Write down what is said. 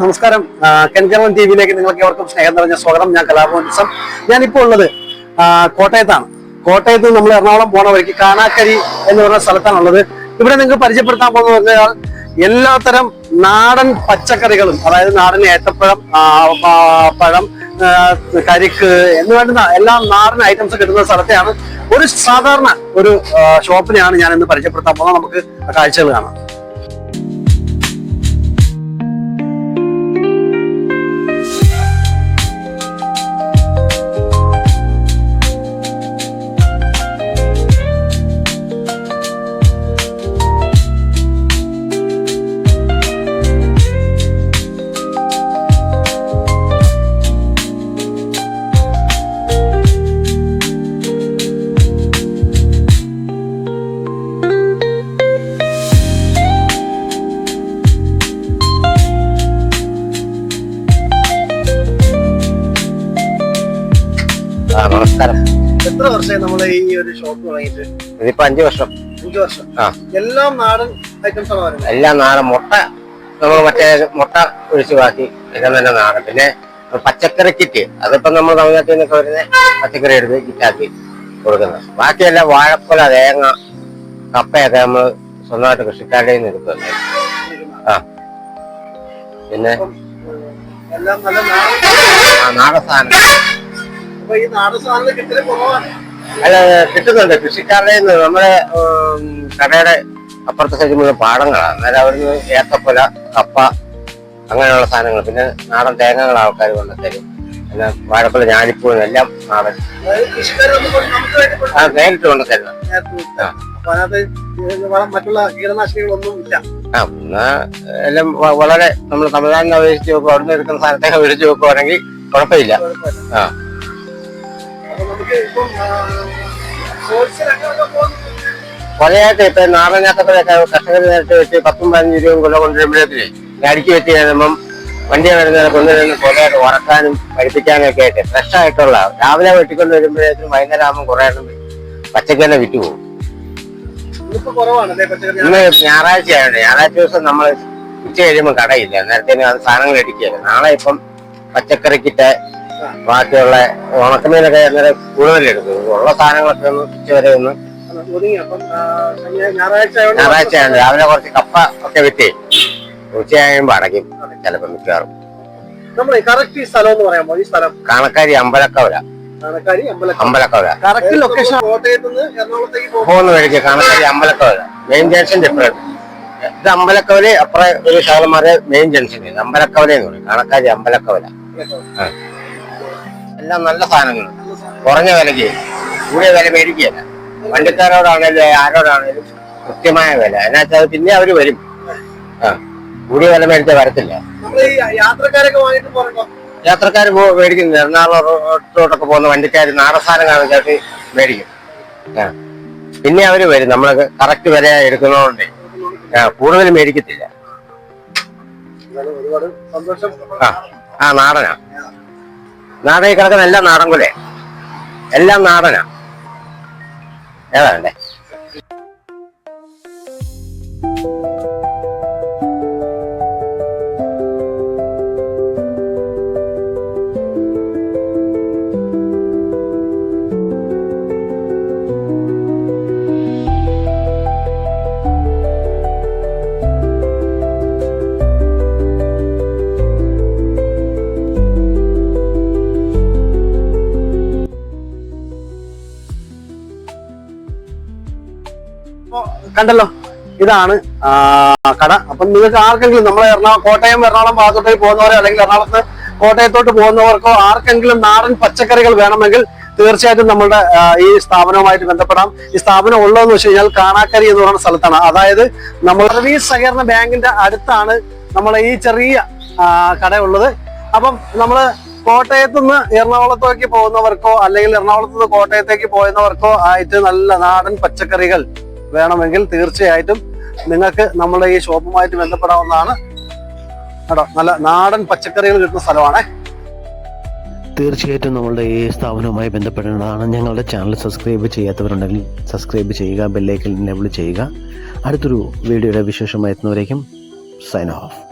നമസ്കാരം. കെൻകേരളം ടി വിയിലേക്ക് നിങ്ങൾക്ക് എവർക്കും സ്നേഹം നിറഞ്ഞ സ്വാഗതം. ഞാൻ കലാഭവൻസം ഞാനിപ്പോൾ ഉള്ളത് കോട്ടയത്താണ്. കോട്ടയത്ത് നമ്മൾ എറണാകുളം പോണ വഴിക്ക് കാണാക്കരി എന്ന് പറയുന്ന സ്ഥലത്താണുള്ളത് ഇവിടെ നിങ്ങൾക്ക് പരിചയപ്പെടുത്താൻ പോകുന്നത് പറഞ്ഞാൽ എല്ലാത്തരം നാടൻ പച്ചക്കറികളും അതായത് നാടൻ ഏത്തപ്പഴം പഴം കരിക്ക് എന്ന് വേണ്ടുന്ന എല്ലാ നാടൻ ഐറ്റംസ് കിട്ടുന്ന സ്ഥലത്തെയാണ്. ഒരു സാധാരണ ഒരു ഷോപ്പിനെയാണ് ഞാൻ ഇന്ന് പരിചയപ്പെടുത്താൻ പോകുന്നത്. നമുക്ക് കാഴ്ചകൾ കാണാം. നമസ്കാരം. എത്ര വർഷമായി നമ്മൾ ഈ ഒരു ഷോപ്പ് തുടങ്ങിയിട്ട്? ഇതിപ്പോ അഞ്ചു വർഷം. അഞ്ചു വർഷം. ആ. എല്ലാം നാടൻ ഐറ്റംസ് ആണ് വരുന്നത്. എല്ലാം നാടൻ മുട്ട നമ്മൾ മറ്റേ മുട്ട ഒഴിച്ചു ബാക്കി എല്ലാം തന്നെ നാടൻ. പിന്നെ പച്ചക്കറി കിറ്റ് അതിപ്പോ നമ്മൾ തമിഴ്നാട്ടിൽ നിന്നൊക്കെ വരുന്ന പച്ചക്കറി എടുത്ത് കിറ്റാക്കി കൊടുക്കുന്നത്. ബാക്കിയെല്ലാം വാഴക്കുല തേങ്ങ കപ്പയൊക്കെ നമ്മൾ സ്വന്തമായിട്ട് കൃഷിക്കാരുടെ നിന്ന് എടുക്കുന്നത് ആ. പിന്നെ? നാടൻ സാധനം. അല്ല കിട്ടുന്നുണ്ട്. കൃഷിക്കാരുടെ നമ്മുടെ കടയുടെ അപ്പുറത്തെ മുഴുവൻ പാടങ്ങളാണ്. അന്നേരം അവിടുന്ന് ഏത്തപ്പുല കപ്പ അങ്ങനെയുള്ള സാധനങ്ങൾ. പിന്നെ നാടൻ തേങ്ങകൾ ആൾക്കാർ കൊണ്ട് തരും പിന്നെ വാഴപ്പുല ഞാലിപ്പൂവും എല്ലാം നാടൻ. ആ നേരിട്ട് കൊണ്ട് തരുന്നത് മറ്റുള്ള കീടനാശിനികളൊന്നും ഇല്ല. ആ എന്നാ എല്ലാം വളരെ നമ്മൾ തമിഴ്നാടിനെ അപേക്ഷിച്ച് നോക്കുക അവിടുന്ന് എടുക്കുന്ന സാധനത്തെ അപേക്ഷിച്ച് നോക്കുവാണെങ്കിൽ കുഴപ്പമില്ല. ആ. നമുക്ക് ഇപ്പം നാടനാത്തക്കൊലൊക്കെ കർഷകർ നേരത്തെ വെച്ച് പത്തും പതിനഞ്ച് രൂപയും കൊല്ല കൊണ്ടുവരുമ്പോഴത്തേക്ക് അടിച്ചു വെച്ച് കഴിയുമ്പം വണ്ടി വരുന്നതിനെ കൊണ്ടുവരുന്ന കൊലയായിട്ട് ഉറക്കാനും പഠിപ്പിക്കാനും ഒക്കെ ആയിട്ട് ഫ്രഷ് ആയിട്ടുള്ള രാവിലെ വെട്ടിക്കൊണ്ട് വരുമ്പോഴേക്കും വൈകുന്നേരം ആകുമ്പോൾ കുറെ പച്ചക്ക് തന്നെ വിറ്റ് പോകും. ഇന്നിപ്പോ കുറവാണല്ലേ പച്ചക്കറി? ഇന്ന് ഞായറാഴ്ച ആയതുകൊണ്ട് ഞായറാഴ്ച ദിവസം നമ്മൾ ഉച്ച കഴിയുമ്പോൾ കടയില്ല. നേരത്തെ അത് സാധനങ്ങൾ അടിക്കുകയില്ല നാളെ ഇപ്പം പച്ചക്കറിക്കിട്ട് ബാക്കിയുള്ള ഉണക്കമീനൊക്കെ അന്നേരം കൂടുതലെടുക്കും ഉള്ള സാധനങ്ങളൊക്കെ ഒന്ന് ഉച്ചവരെ ഒന്ന് ഞായറാഴ്ചയാണ് രാവിലെ കുറച്ച് കപ്പ ഒക്കെ വിറ്റ് ഉച്ചയാകുമ്പോ അടയ്ക്കും. ചിലപ്പോ മിക്കവാറും. നമ്മളെ കറക്റ്റ് സ്ഥലം എന്ന് പറയാമോ? ഈ സ്ഥലം? കാണക്കാരി അമ്പലക്കവല കാണക്കാരി അമ്പലം അമ്പലക്കവല കറക്റ്റ് ലൊക്കേഷൻ കോട്ടയത്ത് നിന്ന് എറണാകുളത്തേക്ക് പോകും. പോകുന്ന വഴിക്ക് Kanakkari Ambalakkavala main junction different ഇത് അമ്പലക്കവല അപ്പുറം ഒരു ശകലം മാറി മെയിൻ ജംഗ്ഷൻ അമ്പലക്കവല എന്ന് പറയും. കണക്കാരി അമ്പലക്കവല ആ. എല്ലാം നല്ല സാധനങ്ങൾ കുറഞ്ഞ വിലയ്ക്ക് കൂടിയ വില മേടിക്കുകയല്ല. വണ്ടിക്കാരോടാണേലും ആരോടാണേലും കൃത്യമായ വില. അതിനകത്ത് പിന്നെ അവർ വരും. ആ കൂടിയ വില മേടിച്ചാൽ വരത്തില്ല. യാത്രക്കാർ മേടിക്കുന്നു. എറണാകുളത്തോട്ടൊക്കെ പോകുന്ന വണ്ടിക്കാർ നാടസാധനം കാണിച്ചിട്ട് മേടിക്കും. ആ പിന്നെ അവർ വരും. നമ്മൾ കറക്റ്റ് വില എടുക്കുന്നതുകൊണ്ട് ആ കൂടുതൽ മേടിക്കത്തില്ല. ആ നാടനാ. നാടൻ ഈ കിടക്കുന്ന എല്ലാം നാടൻ കൊലേ എല്ലാം നാടനാ. ഏതാ അപ്പൊ കണ്ടല്ലോ ഇതാണ് കട. അപ്പൊ നിങ്ങൾക്ക് ആർക്കെങ്കിലും നമ്മളെ എറണാകുളം കോട്ടയം എറണാകുളം ഭാഗത്തോട്ടേക്ക് പോകുന്നവരോ അല്ലെങ്കിൽ എറണാകുളത്ത് കോട്ടയത്തോട്ട് പോകുന്നവർക്കോ ആർക്കെങ്കിലും നാടൻ പച്ചക്കറികൾ വേണമെങ്കിൽ തീർച്ചയായിട്ടും നമ്മളുടെ ഈ സ്ഥാപനവുമായിട്ട് ബന്ധപ്പെടാം. ഈ സ്ഥാപനം ഉള്ളതെന്ന് വെച്ച് കഴിഞ്ഞാൽ കാണാക്കരി എന്ന് പറയുന്ന സ്ഥലത്താണ്. അതായത് നമ്മൾ സർവീസ് സഹകരണ ബാങ്കിന്റെ അടുത്താണ് നമ്മളെ ഈ ചെറിയ കട ഉള്ളത് അപ്പം നമ്മൾ കോട്ടയത്ത് നിന്ന് എറണാകുളത്തേക്ക് പോകുന്നവർക്കോ അല്ലെങ്കിൽ എറണാകുളത്ത് നിന്ന് കോട്ടയത്തേക്ക് പോകുന്നവർക്കോ ആയിട്ട് നല്ല നാടൻ പച്ചക്കറികൾ വേണമെങ്കിൽ തീർച്ചയായിട്ടും നിങ്ങൾക്ക് നമ്മുടെ ഈ ഷോപ്പുമായിട്ട് ബന്ധപ്പെടാവുന്നതാണ്. കേട്ടോ നല്ല നാടൻ പച്ചക്കറികൾ കിട്ടുന്ന സ്ഥലമാണ്. തീർച്ചയായിട്ടും നമ്മളുടെ ഈ സ്ഥാപനവുമായി ബന്ധപ്പെടേണ്ടതാണ് ഞങ്ങളുടെ ചാനൽ സബ്സ്ക്രൈബ് ചെയ്യാത്തവരുണ്ടെങ്കിൽ സബ്സ്ക്രൈബ് ചെയ്യുക ബെല്ലൈക്കൽ എനേബിൾ ചെയ്യുക. അടുത്തൊരു വീഡിയോയുടെ വിശേഷമായി എത്തുന്നവരേക്കും സൈൻ ഓഫ്.